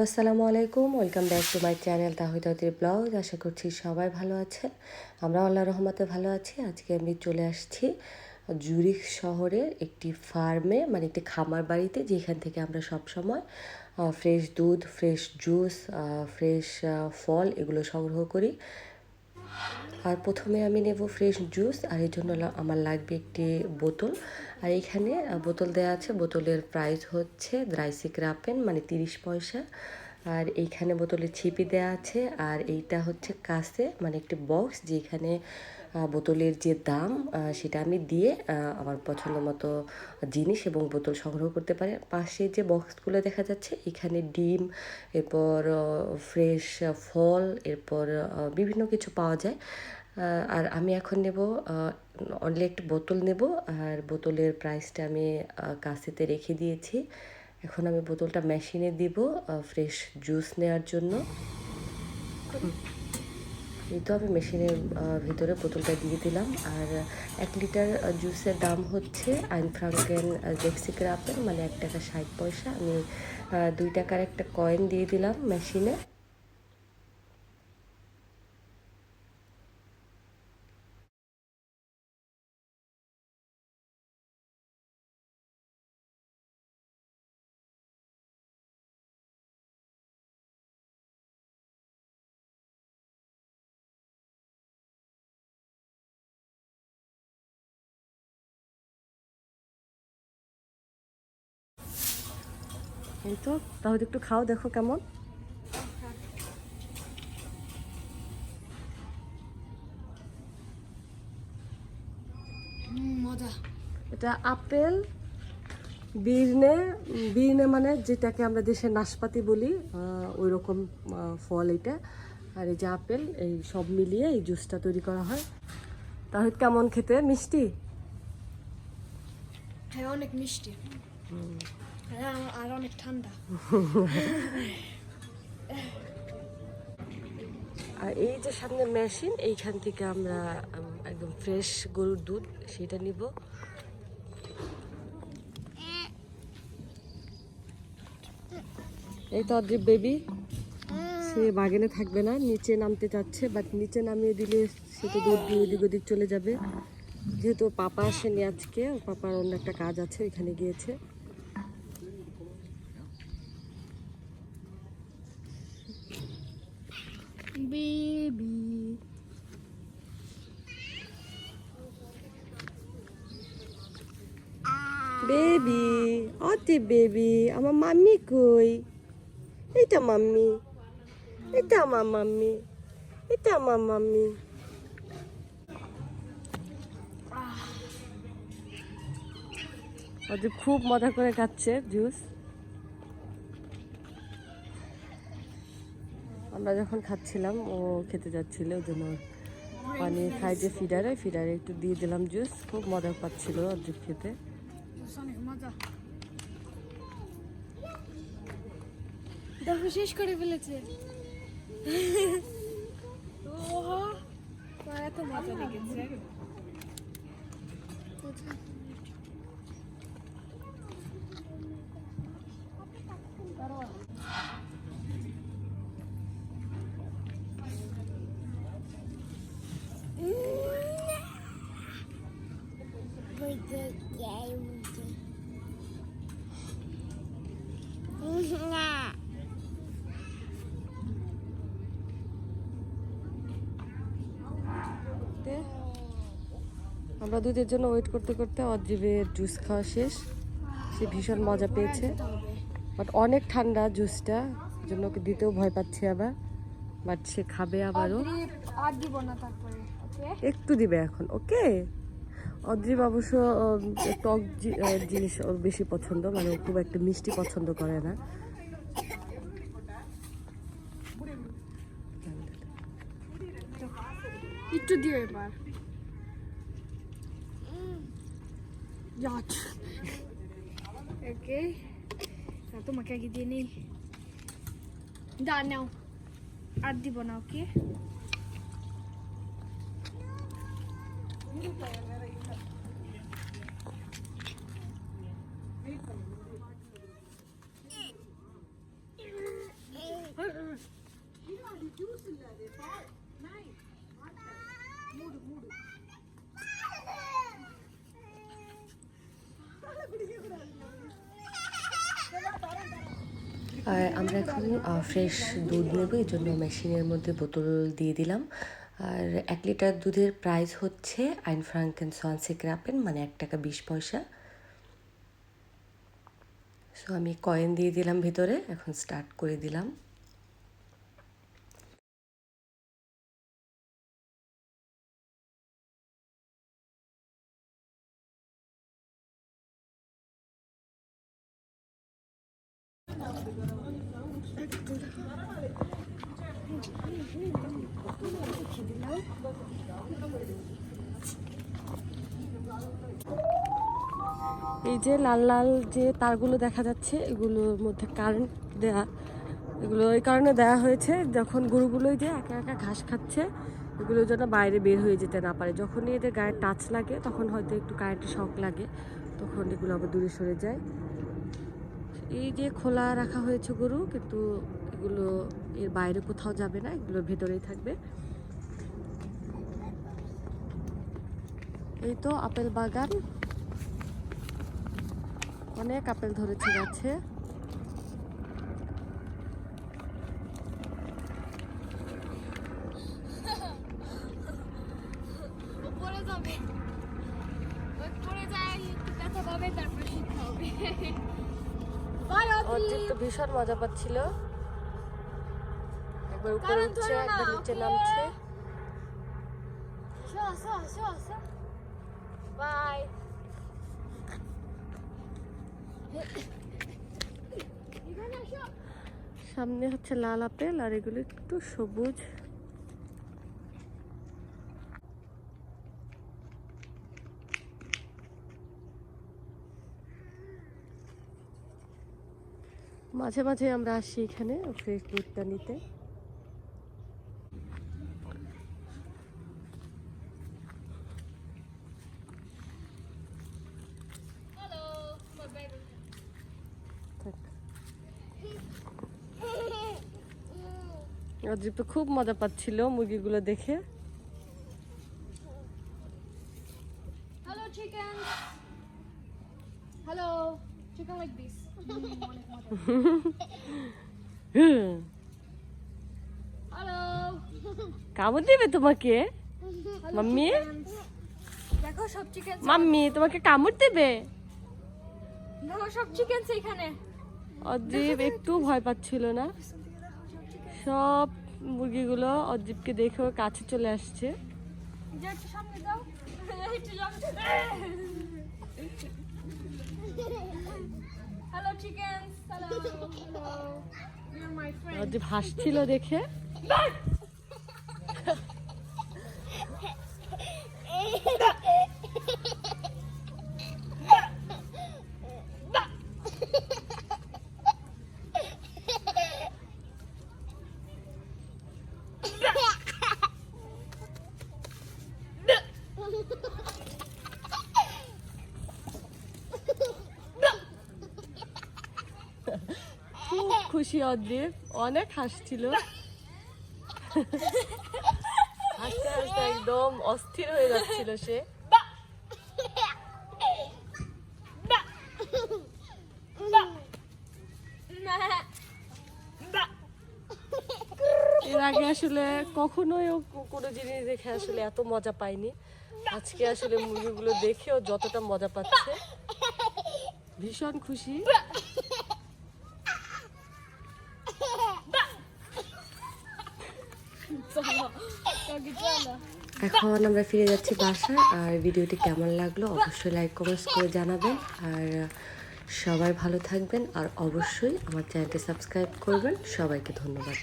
Hello আসসালামু আলাইকুম, welcome back to my channel তাহিদাদের blog. আশা করছি সবাই ভালো আছেন। আমরা আল্লাহ রহমতে ভালো আছি। আজকে আমি চলে আসছি জুরিখ শহরের একটি ফার্মে মানে একটি খামার বাড়িতে, যেখান থেকে আমরা সব সময় ফ্রেশ দুধ ফ্রেশ জুস ফ্রেশ ফল এগুলো সংগ্রহ করি। আর প্রথমে আমি নেব ফ্রেশ জুস আর এর জন্য আমার লাগবে একটি বোতল। আর এখানে বোতল দেওয়া আছে, বোতলের প্রাইস হচ্ছে দ্রাইসিক রাপেন মানে তিরিশ পয়সা। আর এইখানে বোতলে ছিপি দেওয়া আছে, আর এইটা হচ্ছে কাছে মানে একটি বক্স যেখানে বোতলের যে দাম সেটা আমি দিয়ে আমার পছন্দ মতো জিনিস এবং বোতল সংগ্রহ করতে পারি। পাশে যে বক্সগুলো দেখা যাচ্ছে, এখানে ডিম, এরপর ফ্রেশ ফল, এরপর বিভিন্ন কিছু পাওয়া যায়। আর আমি এখন নেব অনলি একটা বোতল নেব, আর বোতলের প্রাইসটা আমি কাছেতে রেখে দিয়েছি। এখন আমি বোতলটা মেশিনে দিব ফ্রেশ জুস নেওয়ার জন্য। এই তো আমি মেশিনের ভিতরে বোতলটা দিয়ে দিলাম। আর এক লিটার জুসের দাম হচ্ছে আইন ফ্রাঙ্কেন জেক্সিকের আপেল মানে এক টাকা ষাট পয়সা। আমি দুই টাকার একটা কয়েন দিয়ে দিলাম মেশিনে এই তো তাহলে একটু খাও দেখো কেমন। মজা। এটা আপেল বিরনে বিরনে মানে যেটাকে আমরা দেশে নাশপাতি বলি ওই রকম ফল এটা। আর এই যে আপেল এই সব মিলিয়ে এই জুসটা তৈরি করা হয়। তাহলে কেমন খেতে? মিষ্টি? হ্যাঁ অনেক মিষ্টি। আর অনেক ঠান্ডা। আর এই যে সামনে মেশিন, এইখান থেকে আমরা একদম ফ্রেশ গরুর দুধ, সেটা নিব। এই তো অদ্রিপ বেবি সে বাগানে থাকবে না, নিচে নামতে চাচ্ছে বাট নিচে নামিয়ে দিলে সে তো দুধ দিয়ে ওদিক ওদিক চলে যাবে। যেহেতু পাপা আসেনি আজকে পাপার অন্য একটা কাজ আছে, ওইখানে গিয়েছে। বেবি বেবি অতি বেবি আমার মাম্মি কই? এটা মাম্মি, এটা আমার মাম্মি, এটা আমার মাম্মি। খুব মজা করে খাচ্ছে জুস। আমরা যখন খাচ্ছিলাম, ও খেতে যাচ্ছিল ওই জন্য পানি খাই যে ফিডারে ফিডারে একটু দিয়ে দিলাম জুস, খুব মজা পাচ্ছিল অর্জুন খেতে। দেখো, শেষ করে ফেলেছে। এত মজা লেগেছে। তে আমরা দুধের জন্য ওয়েট করতে করতে অদ্রিবের জুস খাওয়া শেষ। সে ভীষণ মজা পেয়েছে। বাট অনেক ঠান্ডা জুসটা জন্য ওকে দিতেও ভয় পাচ্ছি আবার। বাট সে খাবে আবারও। একটু দিবে এখন, ওকে? অদ্রিব অবশ্য টক জিনিস ওর বেশি পছন্দ মানে খুব একটা মিষ্টি পছন্দ করে না। একটু দিও এবার ওকে তোমাকে আগে দিয়ে নেই দা নাও আর দিব না ওকে আর আমরা এখন ফ্রেশ দুধ নেব, এই জন্য মেশিনের মধ্যে বোতল দিয়ে দিলাম। আর এক লিটার দুধের প্রাইস হচ্ছে আইন ফ্রাঙ্কেন সনসে ক্রাপেন মানে এক টাকা বিশ পয়সা। সো আমি কয়েন দিয়ে দিলাম ভিতরে, এখন স্টার্ট করে দিলাম। এই যে লাল লাল যে তারগুলো দেখা যাচ্ছে, এগুলোর মধ্যে কারেন্ট দেয়া, এগুলো এই কারণে দেওয়া হয়েছে যখন গরুগুলোই যে একা একা ঘাস খাচ্ছে, এগুলোর জন্য বাইরে বের হয়ে যেতে না পারে। যখনই এদের গায়ে টাচ লাগে, তখন হয়তো একটু কারেন্টের শখ লাগে, তখন এগুলো আবার দূরে সরে যায়। এই যে খোলা রাখা হয়েছে গরু, কিন্তু এগুলো এর বাইরে কোথাও যাবে না, এগুলোর ভেতরেই থাকবে। এই তো আপেল বাগান। অনেক আপেল ধরেছে গাছে উপরে যাবে ওই পড়ে যায় একটু ব্যথা পাবে তারপর শিখতে হবে বাই অর্জিত তো ভীষণ মজা পাচ্ছিল। একবার উপরে উঠছে একবার নিচে নামছে। বাই সামনে হচ্ছে লাল আপেল আর এগুলো একটু সবুজ। মাঝে মাঝে আমরা আসি এখানে ফ্রেশ দুধটা নিতে। অজিব তো খুব মজা পাচ্ছিল মুরগিগুলো দেখে hello chicken hello chicken like this hmm, hello কামড় দেবে তোমাকে? মাম্মি? দেখো সব চিকেন মাম্মি তোমাকে কামড় দেবে? দেখো সব চিকেন এখানে। অজীব একটু ভয় পাচ্ছিল না? সব মুরগিগুলো অজীবকে দেখে কাছে চলে আসছে। সামনে যাও সামনে hello chicken hello hello you are my friend অজীব হাসছিল দেখে খুব খুশি অজীব অনেক হাসছিল। হাসতে হাসতে একদম অস্থির হয়ে যাচ্ছিল সে। এর আগে আসলে কখনোই কোনো জিনিস দেখে আসলে এত মজা পাইনি আজকে আসলে মুরগিগুলো দেখেও যতটা মজা পাচ্ছে। ভীষণ খুশি। এখন আমরা ফিরে যাচ্ছি বাসায়, আর ভিডিওটি কেমন লাগল অবশ্যই লাইক কমেন্টস করে জানাবেন। আর সবাই ভালো থাকবেন, আর অবশ্যই আমার চ্যানেলটি সাবস্ক্রাইব করবেন। সবাইকে ধন্যবাদ।